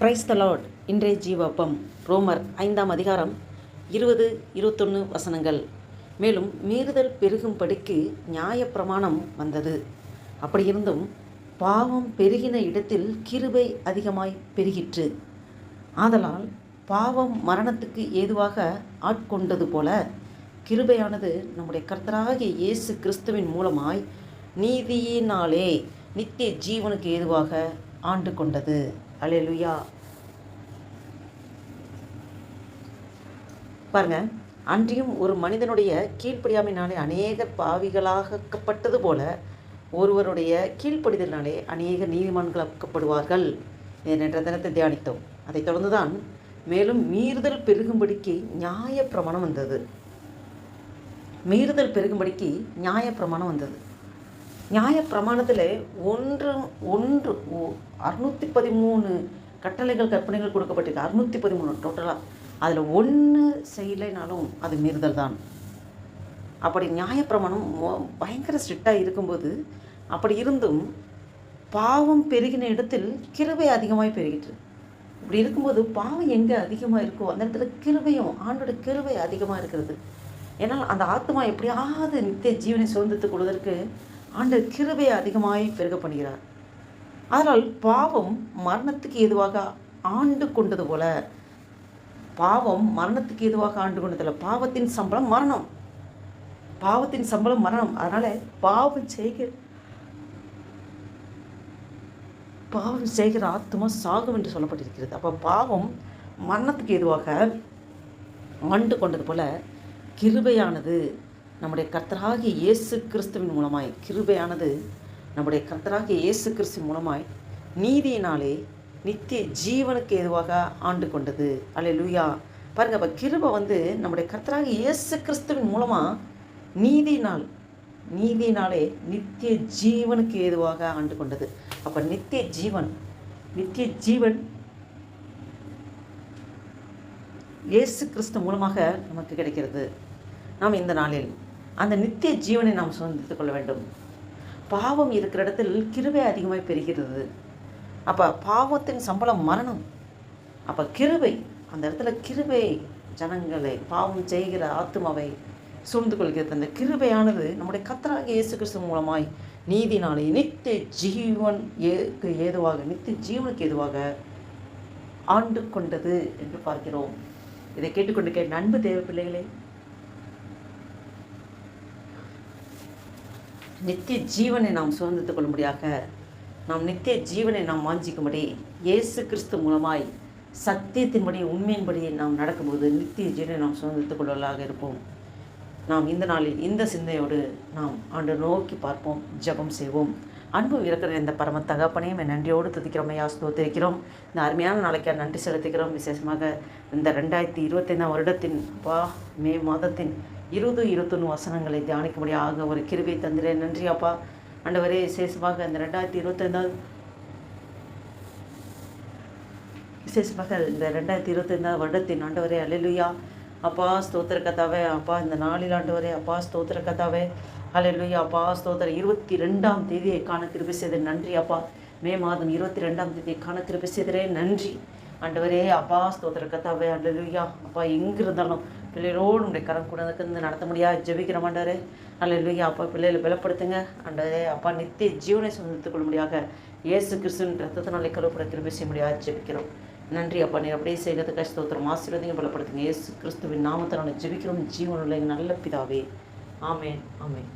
Praise the Lord இன்றைய ஜீவப்பம் ரோமர் ஐந்தாம் அதிகாரம் இருபது இருபத்தொன்று வசனங்கள். மேலும் மீறுதல் பெருகும்படிக்கு நியாயப்பிரமாணம் வந்தது. அப்படி இருந்தும் பாவம் பெருகின இடத்தில் கிருபை அதிகமாய் பெருகிற்று. ஆதலால் பாவம் மரணத்துக்கு ஏதுவாக ஆட்கொண்டது போல கிருபையானது நம்முடைய கர்த்தராகிய இயேசு கிறிஸ்துவின் மூலமாய் நீதியினாலே நித்திய ஜீவனுக்கு ஏதுவாக ஆண்டு கொண்டது. அலையலுயா பாருங்க அன்றியும் ஒரு மனிதனுடைய கீழ்ப்படியாமையினாலே அநேகர் பாவிகளாக்கப்பட்டது போல ஒருவருடைய கீழ்ப்படிதலினாலே அநேக நீதிமான்களாக்கப்படுவார்கள் என்ற தினத்தை தியானித்தோம். அதைத் தொடர்ந்துதான் மேலும் மீறுதல் பெருகும்படிக்கு நியாய பிரமாணம் வந்தது. மீறுதல் பெருகும்படிக்கு நியாய பிரமாணம் வந்தது. நியாய பிரமாணத்தில் ஒன்று ஒன்று அறுநூற்றி பதிமூணு கட்டளைகள் கற்பனைகள் கொடுக்கப்பட்டிருக்கு. அறுநூற்றி பதிமூணு டோட்டலாக அதில் ஒன்று செய்யலைனாலும் அது மீறுதல் தான். அப்படி நியாயப்பிரமாணம் பயங்கர ஸ்ட்ரிக்டாக இருக்கும்போது அப்படி இருந்தும் பாவம் பெருகின இடத்தில் கிருவை அதிகமாக பெருகிட்டு இப்படி இருக்கும்போது பாவம் எங்கே அதிகமாக இருக்கோ அந்த இடத்துல கிருவையும் ஆண்டோட கிருவை அதிகமாக இருக்கிறது. ஏன்னால் அந்த ஆத்மா எப்படியாவது நித்திய ஜீவனை சுதந்திரத்துக் கொள்வதற்கு ஆண்டு கிருபை அதிகமாய் பெருக பண்ணுகிறார் அதனால் பாவம் மரணத்துக்கு எதுவாக ஆண்டு கொண்டது போல பாவம் மரணத்துக்கு எதுவாக ஆண்டு கொண்டதில்ல பாவத்தின் சம்பளம் மரணம். பாவத்தின் சம்பளம் மரணம். அதனால பாவம் செய்கிற பாவம் செய்கிற ஆத்மா சாகும் என்று சொல்லப்பட்டிருக்கிறது. அப்போ பாவம் மரணத்துக்கு எதுவாக ஆண்டு கொண்டது போல கிருபையானது நம்முடைய கர்த்தராகிய இயேசு கிறிஸ்துவின் மூலமாய் கிருபையானது நம்முடைய கர்த்தராகிய இயேசு கிறிஸ்துவின் மூலமாய் நீதியினாலே நித்திய ஜீவனுக்கு எதுவாக ஆண்டு கொண்டது. அல்ல லூயா பாருங்க அப்போ கிருபை வந்து நம்முடைய கர்த்தராகிய இயேசு கிறிஸ்துவின் மூலமாக நீதியினால் நீதியினாலே நித்திய ஜீவனுக்கு ஏதுவாக ஆண்டு கொண்டது. அப்போ நித்திய ஜீவன் நித்திய ஜீவன் இயேசு கிறிஸ்து மூலமாக நமக்கு கிடைக்கிறது. நாம் இந்த நாளில் அந்த நித்திய ஜீவனை நாம் சுதந்திரித்துக் கொள்ள வேண்டும். பாவம் இருக்கிற இடத்தில் கிருபை அதிகமாக பெறுகிறது அப்போ பாவத்தின் சம்பளம் மரணம். அப்போ கிருபை அந்த இடத்துல கிருபை ஜனங்களை பாவம் செய்கிற ஆத்மாவை சூழ்ந்து கொள்கிறது. அந்த கிருபையானது நம்முடைய கத்தராக இயேசு கிறிஸ்து மூலமாய் நீதினாலே நித்திய ஜீவன் ஏக்கு ஏதுவாக நித்திய ஜீவனுக்கு ஏதுவாக ஆண்டு கொண்டது என்று பார்க்கிறோம். இதை கேட்டுக்கொண்டு கேட்ட அன்பு தேவ பிள்ளைகளே நித்திய ஜீவனை நாம் சுதந்திரத்துக் கொள்ளும்படியாக நாம் நித்திய ஜீவனை நாம் வாஞ்சிக்கும்படி இயேசு கிறிஸ்து மூலமாய் சத்தியத்தின்படி உண்மையின்படி நாம் நடக்கும்போது நித்திய ஜீவனை நாம் சுதந்திரத்துக் கொள்வதாக இருப்போம். நாம் இந்த நாளில் இந்த சிந்தையோடு நாம் ஆண்டு நோக்கி பார்ப்போம் ஜபம் செய்வோம். அன்பு இருக்கிற இந்த பரம தகப்பனையும் நன்றியோடு துதிக்கிறோம். ஐயா ஸ்தோத்திருக்கிறோம். இந்த அருமையான நாளைக்கு நன்றி செலுத்துகிறோம் விசேஷமாக இந்த ரெண்டாயிரத்தி இருபத்தைந்தாம் வருடத்தின் வா மே மாதத்தின் இருபது இருபத்தொன்று வசனங்களை தியானிக்கும்படியாக ஒரு கிருவை தந்திரேன் நன்றி அப்பா. ஆண்டவரே விசேஷமாக இந்த ரெண்டாயிரத்தி இருபத்தைந்தாவது விசேஷமாக இந்த ரெண்டாயிரத்தி இருபத்தைந்தாவது வருடத்தின் ஆண்டவரே அல்லேலூயா. அப்பா ஸ்தோத்திர கதாவே அப்பா இந்த நாளில் ஆண்டவரே அப்பா ஸ்தோத்திர கதாவே அல்லேலூயா அப்பா ஸ்தோத்திர. இருபத்தி ரெண்டாம் தேதியை காண திருப்பி செய்த நன்றி அப்பா. மே மாதம் இருபத்தி ரெண்டாம் தேதியை காண திருப்பி செய்தரே நன்றி. ஆண்டவரே அப்பா ஸ்தோத்திர கதாவே அல்லேலூயா அப்பா எங்கே இருந்தாலும் பிள்ளைகளோடு உடைய கரம் கூட இருந்து நடத்த முடியாது ஜெபிக்கிற மாட்டாரே அல்லேலூயா அப்பா பிள்ளைகளை பலப்படுத்துங்க. ஆண்டவரே அப்பா நித்திய ஜீவனை சுதந்திரத்துக் கொள்ளும்படியாக இயேசு கிறிஸ்துவின் ரத்தத்தினாலே கருப்பட திருப்பி செய்ய முடியாது ஜெபிக்கிறோம். நன்றி அப்பா. நீர் அப்படியே செய்கிறது கஷ்டத்தோத்திரம் ஆசீர்வதிங்க பலப்படுத்துங்க. இயேசு கிறிஸ்துவின் நாமத்தினால ஜெபிக்கிறோம். ஜீவனுள்ள நல்ல பிதாவே. ஆமேன் ஆமேன்.